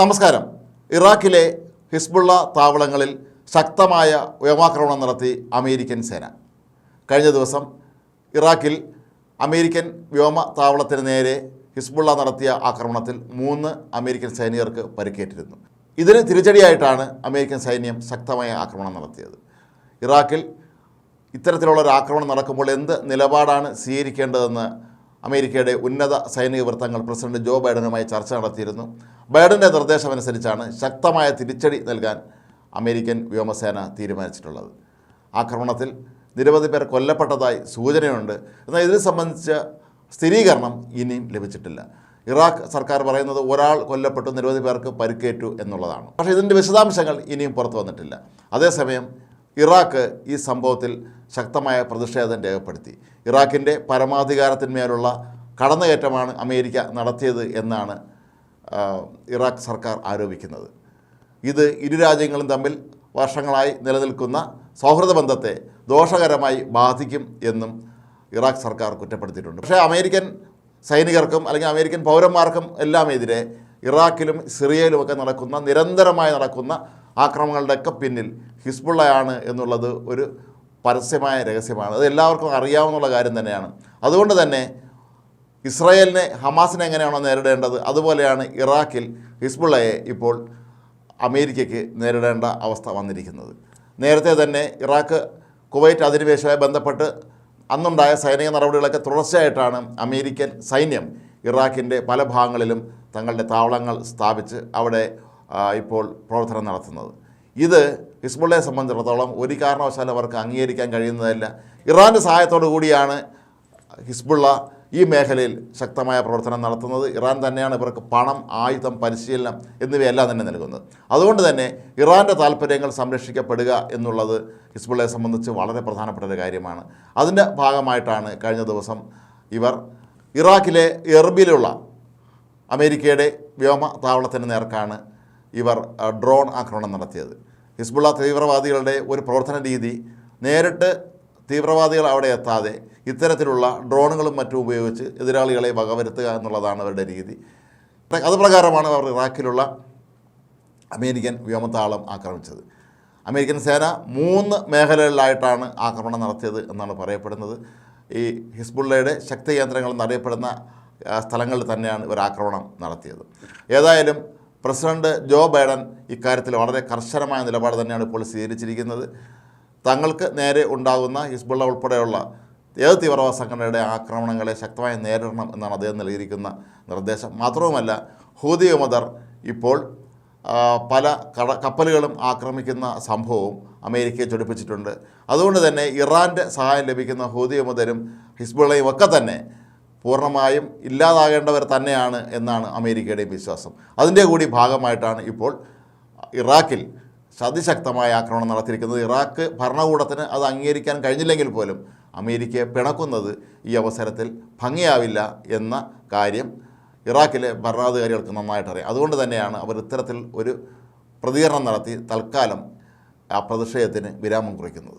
നമസ്കാരം. ഇറാഖിലെ ഹിസ്ബുള്ള താവളങ്ങളിൽ ശക്തമായ വ്യോമാക്രമണം നടത്തി അമേരിക്കൻ സേന. കഴിഞ്ഞ ദിവസം ഇറാഖിൽ അമേരിക്കൻ വ്യോമ താവളത്തിന് നേരെ ഹിസ്ബുള്ള നടത്തിയ ആക്രമണത്തിൽ മൂന്ന് അമേരിക്കൻ സൈനികർക്ക് പരിക്കേറ്റിരുന്നു. ഇതിന് തിരിച്ചടിയായിട്ടാണ് അമേരിക്കൻ സൈന്യം ശക്തമായ ആക്രമണം നടത്തിയത്. ഇറാഖിൽ ഇത്തരത്തിലുള്ള ഒരു ആക്രമണം നടക്കുമ്പോൾ എന്ത് നിലപാടാണ് സ്വീകരിക്കേണ്ടതെന്ന് അമേരിക്കയുടെ ഉന്നത സൈനിക വൃത്തങ്ങൾ പ്രസിഡന്റ് ജോ ബൈഡനുമായി ചർച്ച നടത്തിയിരുന്നു. ബൈഡന്റെ നിർദ്ദേശമനുസരിച്ചാണ് ശക്തമായ തിരിച്ചടി നൽകാൻ അമേരിക്കൻ വ്യോമസേന തീരുമാനിച്ചിട്ടുള്ളത്. ആക്രമണത്തിൽ നിരവധി പേർ കൊല്ലപ്പെട്ടതായി സൂചനയുണ്ട്. എന്നാൽ ഇതിനെ സംബന്ധിച്ച സ്ഥിരീകരണം ഇനിയും ലഭിച്ചിട്ടില്ല. ഇറാഖ് സർക്കാർ പറയുന്നത് ഒരാൾ കൊല്ലപ്പെട്ടു നിരവധി പേർക്ക് പരിക്കേറ്റു എന്നുള്ളതാണ്. പക്ഷേ ഇതിന്റെ വിശദാംശങ്ങൾ ഇനിയും പുറത്തു വന്നിട്ടില്ല. അതേസമയം ഇറാഖ് ഈ സംഭവത്തിൽ ശക്തമായ പ്രതിഷേധം രേഖപ്പെടുത്തി. ഇറാഖിന്റെ പരമാധികാരത്തിന്മേലുള്ള കടന്നുകയറ്റമാണ് അമേരിക്ക നടത്തിയത് എന്നാണ് ഇറാഖ് സർക്കാർ ആരോപിക്കുന്നത്. ഇത് ഇരു രാജ്യങ്ങളും തമ്മിൽ വർഷങ്ങളായി നിലനിൽക്കുന്ന സൗഹൃദ ബന്ധത്തെ ദോഷകരമായി ബാധിക്കും എന്നും ഇറാഖ് സർക്കാർ കുറ്റപ്പെടുത്തിയിട്ടുണ്ട്. പക്ഷേ അമേരിക്കൻ സൈനികർക്കും അല്ലെങ്കിൽ അമേരിക്കൻ പൗരന്മാർക്കും എല്ലാം എതിരെ ഇറാഖിലും സിറിയയിലുമൊക്കെ നടക്കുന്ന നിരന്തരമായി നടക്കുന്ന ആക്രമണങ്ങളുടെയൊക്കെ പിന്നിൽ ഹിസ്ബുള്ളയാണ് എന്നുള്ളത് ഒരു പരസ്യമായ രഹസ്യമാണ്. അത് എല്ലാവർക്കും അറിയാവുന്ന കാര്യം തന്നെയാണ്. അതുകൊണ്ട് തന്നെ ഇസ്രായേലിനെ ഹമാസിനെ എങ്ങനെയാണോ നേരിടേണ്ടത് അതുപോലെയാണ് ഇറാഖിൽ ഹിസ്ബുള്ളയെ ഇപ്പോൾ അമേരിക്കയ്ക്ക് നേരിടേണ്ട അവസ്ഥ വന്നിരിക്കുന്നത്. നേരത്തെ തന്നെ ഇറാഖ് കുവൈറ്റ് അധിനിവേശവുമായി ബന്ധപ്പെട്ട് അന്നുണ്ടായ സൈനിക നടപടികളൊക്കെ തുടർച്ചയായിട്ടാണ് അമേരിക്കൻ സൈന്യം ഇറാഖിന്റെ പല ഭാഗങ്ങളിലും തങ്ങളുടെ താവളങ്ങൾ സ്ഥാപിച്ച് അവിടെ ഇപ്പോൾ പ്രവർത്തനം നടത്തുന്നത്. ഇത് ഹിസ്ബുള്ളയെ സംബന്ധിച്ചിടത്തോളം ഒരു കാരണവശാലും അവർക്ക് അംഗീകരിക്കാൻ കഴിയുന്നതല്ല. ഇറാന്റെ സഹായത്തോടു കൂടിയാണ് ഹിസ്ബുള്ള ഈ മേഖലയിൽ ശക്തമായ പ്രവർത്തനം നടത്തുന്നത് ഇറാൻ തന്നെയാണ്. ഇവർക്ക് പണം ആയുധം പരിശീലനം എന്നിവയെല്ലാം തന്നെ നൽകുന്നത്. അതുകൊണ്ട് തന്നെ ഇറാന്റെ താല്പര്യങ്ങൾ സംരക്ഷിക്കപ്പെടുക എന്നുള്ളത് ഹിസ്ബുള്ളയെ സംബന്ധിച്ച് വളരെ പ്രധാനപ്പെട്ട ഒരു കാര്യമാണ്. അതിന്റെ ഭാഗമായിട്ടാണ് കഴിഞ്ഞ ദിവസം ഇവർ ഇറാഖിലെ എർബിലുള്ള അമേരിക്കയുടെ വ്യോമ താവളത്തിന് നേർക്കാണ് ഇവർ ഡ്രോൺ ആക്രമണം നടത്തിയത്. ഹിസ്ബുള്ള തീവ്രവാദികളുടെ ഒരു പ്രവർത്തന രീതി നേരിട്ട് തീവ്രവാദികൾ അവിടെ എത്താതെ ഇത്തരത്തിലുള്ള ഡ്രോണുകളും മറ്റും ഉപയോഗിച്ച് എതിരാളികളെ വകവരുത്തുക എന്നുള്ളതാണ് അവരുടെ രീതി. അത് പ്രകാരമാണ് അവർ ഇറാഖിലുള്ള അമേരിക്കൻ വ്യോമത്താവളം ആക്രമിച്ചത്. അമേരിക്കൻ സേന മൂന്ന് മേഖലകളിലായിട്ടാണ് ആക്രമണം നടത്തിയത് എന്നാണ് പറയപ്പെടുന്നത്. ഈ ഹിസ്ബുള്ളയുടെ ശക്തി കേന്ദ്രങ്ങൾ എന്നറിയപ്പെടുന്ന സ്ഥലങ്ങളിൽ തന്നെയാണ് ഇവർ ആക്രമണം നടത്തിയത്. ഏതായാലും പ്രസിഡന്റ് ജോ ബൈഡൻ ഇക്കാര്യത്തിൽ വളരെ കർശനമായ നിലപാട് തന്നെയാണ് ഇപ്പോൾ സ്വീകരിച്ചിരിക്കുന്നത്. തങ്ങൾക്ക് നേരെ ഉണ്ടാകുന്ന ഹിസ്ബുള്ള ഉൾപ്പെടെയുള്ള ഏത് തീവ്രവാദ സംഘടനയുടെ ആക്രമണങ്ങളെ ശക്തമായി നേരിടണം എന്നാണ് അദ്ദേഹം നൽകിയിരിക്കുന്ന നിർദ്ദേശം. മാത്രവുമല്ല ഹൂതി വിമതർ ഇപ്പോൾ പല കട കപ്പലുകളും ആക്രമിക്കുന്ന സംഭവവും അമേരിക്കയെ ചൊടിപ്പിച്ചിട്ടുണ്ട്. അതുകൊണ്ട് തന്നെ ഇറാന്റെ സഹായം ലഭിക്കുന്ന ഹൂതി വിമതരും ഹിസ്ബുള്ളയും ഒക്കെ തന്നെ പൂർണമായും ഇല്ലാതാകേണ്ടവർ തന്നെയാണ് എന്നാണ് അമേരിക്കയുടെയും വിശ്വാസം. അതിന്റെ കൂടി ഭാഗമായിട്ടാണ് ഇപ്പോൾ ഇറാഖിൽ അതിശക്തമായ ആക്രമണം നടത്തിയിരിക്കുന്നത്. ഇറാഖ് ഭരണകൂടത്തിന് അത് അംഗീകരിക്കാൻ കഴിഞ്ഞില്ലെങ്കിൽ പോലും അമേരിക്കയെ പിണക്കുന്നത് ഈ അവസരത്തിൽ ഭംഗിയാവില്ല എന്ന കാര്യം ഇറാഖിലെ ഭരണാധികാരികൾക്ക് നന്നായിട്ടറിയാം. അതുകൊണ്ട് തന്നെയാണ് അവർ ഇത്തരത്തിൽ ഒരു പ്രതികരണം നടത്തി തൽക്കാലം ആ പ്രതിഷേധത്തിന് വിരാമം കുറിക്കുന്നത്.